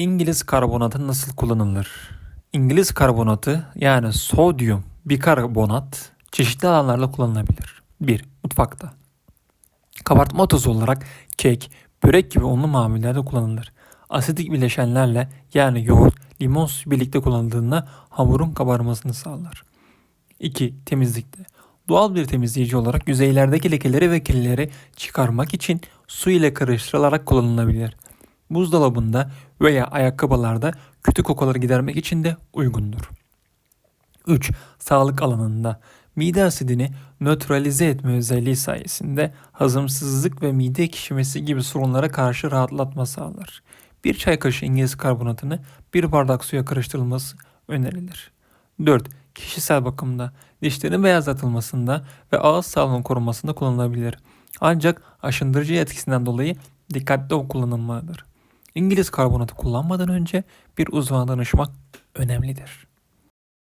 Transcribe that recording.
İngiliz karbonatı nasıl kullanılır? İngiliz karbonatı yani sodyum bikarbonat çeşitli alanlarda kullanılabilir. 1. Mutfakta. Kabartma tozu olarak kek, börek gibi unlu mamullerde kullanılır. Asidik bileşenlerle yani yoğurt, limon suyu birlikte kullanıldığında hamurun kabarmasını sağlar. 2. Temizlikte. Doğal bir temizleyici olarak yüzeylerdeki lekeleri ve kirlileri çıkarmak için su ile karıştırılarak kullanılabilir. Buzdolabında veya ayakkabılarda kötü kokuları gidermek için de uygundur. 3. Sağlık alanında mide asidini nötralize etme özelliği sayesinde hazımsızlık ve mide ekşimesi gibi sorunlara karşı rahatlatma sağlar. Bir çay kaşığı İngiliz karbonatını bir bardak suya karıştırılması önerilir. 4. Kişisel bakımda dişlerin beyazlatılmasında ve ağız sağlığının korunmasında kullanılabilir. Ancak aşındırıcı etkisinden dolayı dikkatli kullanılmalıdır. İngiliz karbonatı kullanmadan önce bir uzmana danışmak önemlidir.